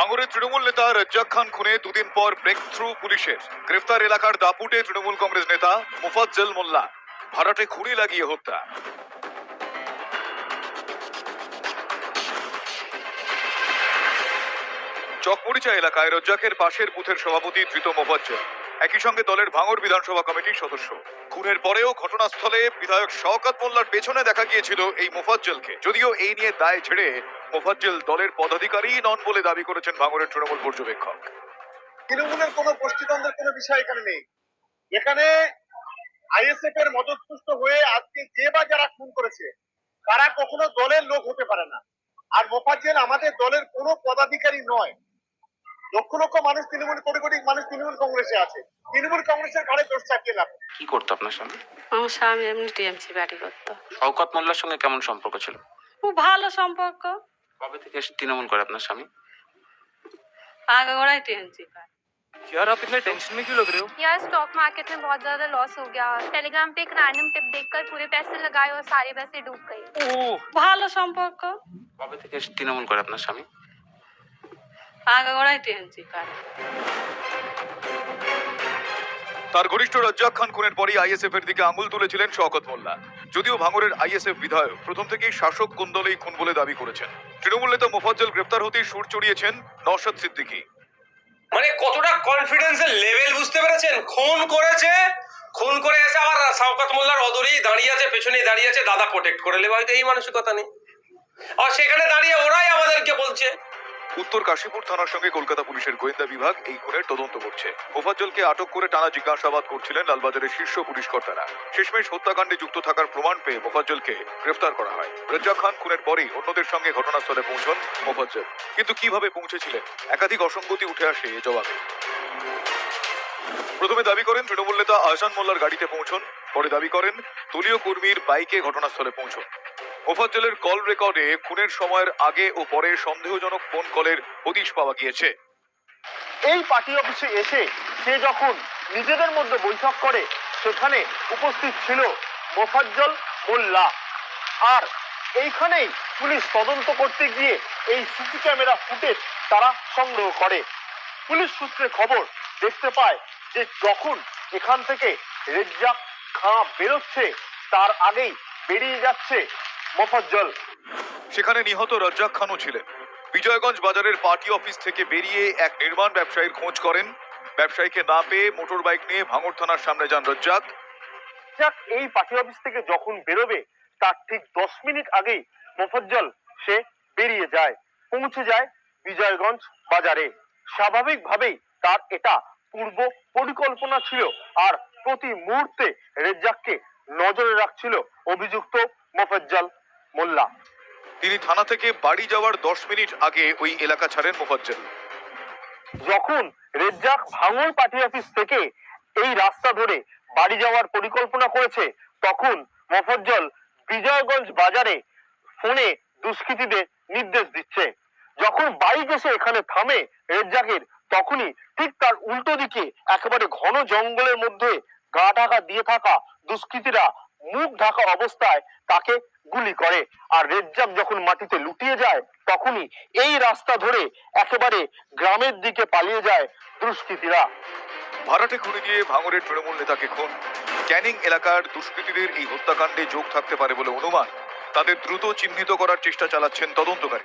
ভাঙড়ে তৃণমূল নেতা রাজ্জাক খান খুনে দুদিন পর ব্রেক থ্রু পুলিশের। গ্রেফতার এলাকার দাপুটে তৃণমূল কংগ্রেস নেতা মুফাজ্জল মোল্লা। ভাড়াটে খুঁড়ি লাগিয়ে হত্যা। চকমরিচা এলাকায় রজ্জাকের পাশের বুথের সভাপতি ধৃত মোফাজ্জল। একই সঙ্গে দলের ভাঙড় বিধানসভা কমিটির সদস্য। খুনের পরেও ঘটনাস্থলে বিধায়ক শওকত মোল্লার পেছনে দেখা গিয়েছিল এই মোফাজ্জলকে। যদিও এই নিয়ে দায় ছেড়ে মোফাজ্জল দলের পদাধিকারী নন বলে দাবি করেছেন ভাঙড়ের তৃণমূল পর্যবেক্ষক। তৃণমূলের কোনো গোষ্ঠীদ্বন্দ্বের কোনো বিষয় এখানে নেই। এখানে আইএসএফ এর মদতপুষ্ট হয়ে আজকে যে বা যারা খুন করেছে তারা কখনো দলের লোক হতে পারে না। আর মোফাজ্জেল আমাদের দলের কোনো পদাধিকারী নয়। লক্ষ লক্ষ মানুষ তৃণমূল কোটি কোটি মানুষ তৃণমূল কংগ্রেসে আছে। তৃণমূল কংগ্রেসের ঘাড়ে দোষ চাপিয়ে লাভ কি করতো আপনার স্বামী? আমার স্বামী এমনি টিএমসি বাড়ি করতো। শওকত মোল্লার সঙ্গে কেমন সম্পর্ক ছিল? খুব ভালো সম্পর্ক। কবে থেকে তৃণমূল করে আপনার স্বামী আগে ওরাই টিএমসি করে यार आप इतने टेंशन में क्यों लग रहे हो यार स्टॉक मार्केट में बहुत ज्यादा लॉस हो गया टेलीग्राम पे एक रैंडम टिप देखकर पूरे पैसे लगाए और सारे पैसे डूब गए ओह ভালো সম্পর্ক কবে থেকে তৃণমূল করে আপনার স্বামী আগে ওরাই টিএমসি করে তার ঘনিষ্ঠ রাজ্জাক খান খুনের পরই আইএসএফ এর দিকে আঙুল তুলেছিলেন শওকত মোল্লা। যদিও ভাঙড়ের আইএসএফ বিধায়ক প্রথম থেকেই শাসক কুন্দলেই খুন বলে দাবি করেছেন। তৃণমূল নেতা মোফাজ্জল গ্রেপ্তার হতেই সুর চড়িয়েছেন নওশাদ সিদ্দিকি। মানে কতটা কনফিডেন্সের লেভেল বুঝতে পেরেছেন? খুন করেছে, খুন করে এসে আবার শওকত মোল্লার অদরেই দাঁড়িয়ে আছে, পেছনেই দাঁড়িয়ে আছে, দাদা প্রোটেক্ট করে নেবে, হয়তো এই মানসিকতা নেই। আর সেখানে দাঁড়িয়ে ওরাই আমাদেরকে বলছে উত্তর কাশীপুর থানার সঙ্গে কলকাতা পুলিশের গোয়েন্দা বিভাগ এই খুনের তদন্ত করছে। মোফাজ্জলকে আটক করে টানা জিজ্ঞাসাবাদ করছিলেন লালবাজারের শীর্ষ পুলিশ কর্তারা। শেষমেশ হত্যাকাণ্ডে যুক্ত থাকার প্রমাণ পেয়ে মোফাজ্জলকে গ্রেফতার করা হয়। রাজ্জাক খান খুনের পরেই অন্যদের সঙ্গে ঘটনাস্থলে পৌঁছন মোফাজ্জল। কিন্তু কীভাবে পৌঁছেছিলেন? একাধিক অসঙ্গতি উঠে আসে এ জবাবে। প্রথমে দাবি করেন তৃণমূল নেতা আহসান মোল্লার গাড়িতে পৌঁছন, পরে দাবি করেন দলীয় কর্মীর বাইকে ঘটনাস্থলে পৌঁছন। মোফাজ্জলের কল রেকর্ডে খুনের সময়ের আগে ও পরে সন্দেহজনক ফোন কলের হদিশ পাওয়া গিয়েছে। এই পার্টি অফিসে এসে সে যখন নিজেদের মধ্যে বৈঠক করে, সেখানে উপস্থিত ছিল মোফাজ্জল মোল্লা। আর এইখানেই পুলিশ তদন্ত করতে গিয়ে এই সিসি ক্যামেরা ফুটেজ তারা সংগ্রহ করে। পুলিশ সূত্রে খবর দেখতে পায় যে যখন এখান থেকে রেজ্জাক খাঁ বেরোচ্ছে, তার আগেই বেরিয়ে যাচ্ছে মোফাজ্জল সেখানে নিহত রাজ্জাক খানও ছিলেন। বিজয়গঞ্জ বাজারের পার্টি অফিস থেকে বেরিয়ে এক নির্মাণ ব্যবসায়ীর খোঁজ করেন। ব্যবসায়ীকে না পেয়ে মোটর বাইক নিয়ে ভাঙড় থানার সামনে যান রাজ্জাক। এই পার্টি অফিস থেকে যখন বেরোবে, তার ঠিক দশ মিনিট আগেই মোফজ্জল সে বেরিয়ে যায়, পৌঁছে যায় বিজয়গঞ্জ বাজারে। স্বাভাবিকভাবেই তার এটা পূর্ব পরিকল্পনা ছিল আর প্রতি মুহূর্তে রেজ্জাককে নজরে রাখছিল অভিযুক্ত মোফজ্জল মোল্লা। তিনি থানা থেকে বাড়ি যাওয়ার দশ মিনিট আগে ওই এলাকা ছাড়েন মোফাজ্জল। যখন রেজ্জাক ভাঙড় পার্টি অফিস থেকে এই রাস্তা ধরে বাড়ি যাওয়ার পরিকল্পনা করেছে তখন মফজ্জল বিজয়গঞ্জ বাজারে ফোনে দুষ্কৃতীদের নির্দেশ দিচ্ছে। যখন বাইক এসে এখানে থামে রেজ্জাকের তখনই ঠিক তার উল্টো দিকে একেবারে ঘন জঙ্গলের মধ্যে গা ঢাকা দিয়ে থাকা দুষ্কৃতীরা মুখ ঢাকা অবস্থায় তাকে গুলি করে। আর রেজ্জাক যখন মাটিতে লুটিয়ে যায়, তখনই এই রাস্তা ধরে একেবারে গ্রামের দিকে পালিয়ে যায় দুষ্কৃতীরা। ভাড়াটে খুঁড়ে গিয়ে ভাঙরের তৃণমূল নেতাকে খুন। ক্যানিং এলাকার দুষ্কৃতীদের এই হত্যাকাণ্ডে যোগ থাকতে পারে বলে অনুমান। তাদের দ্রুত চিহ্নিত করার চেষ্টা চালাচ্ছেন তদন্তকারী।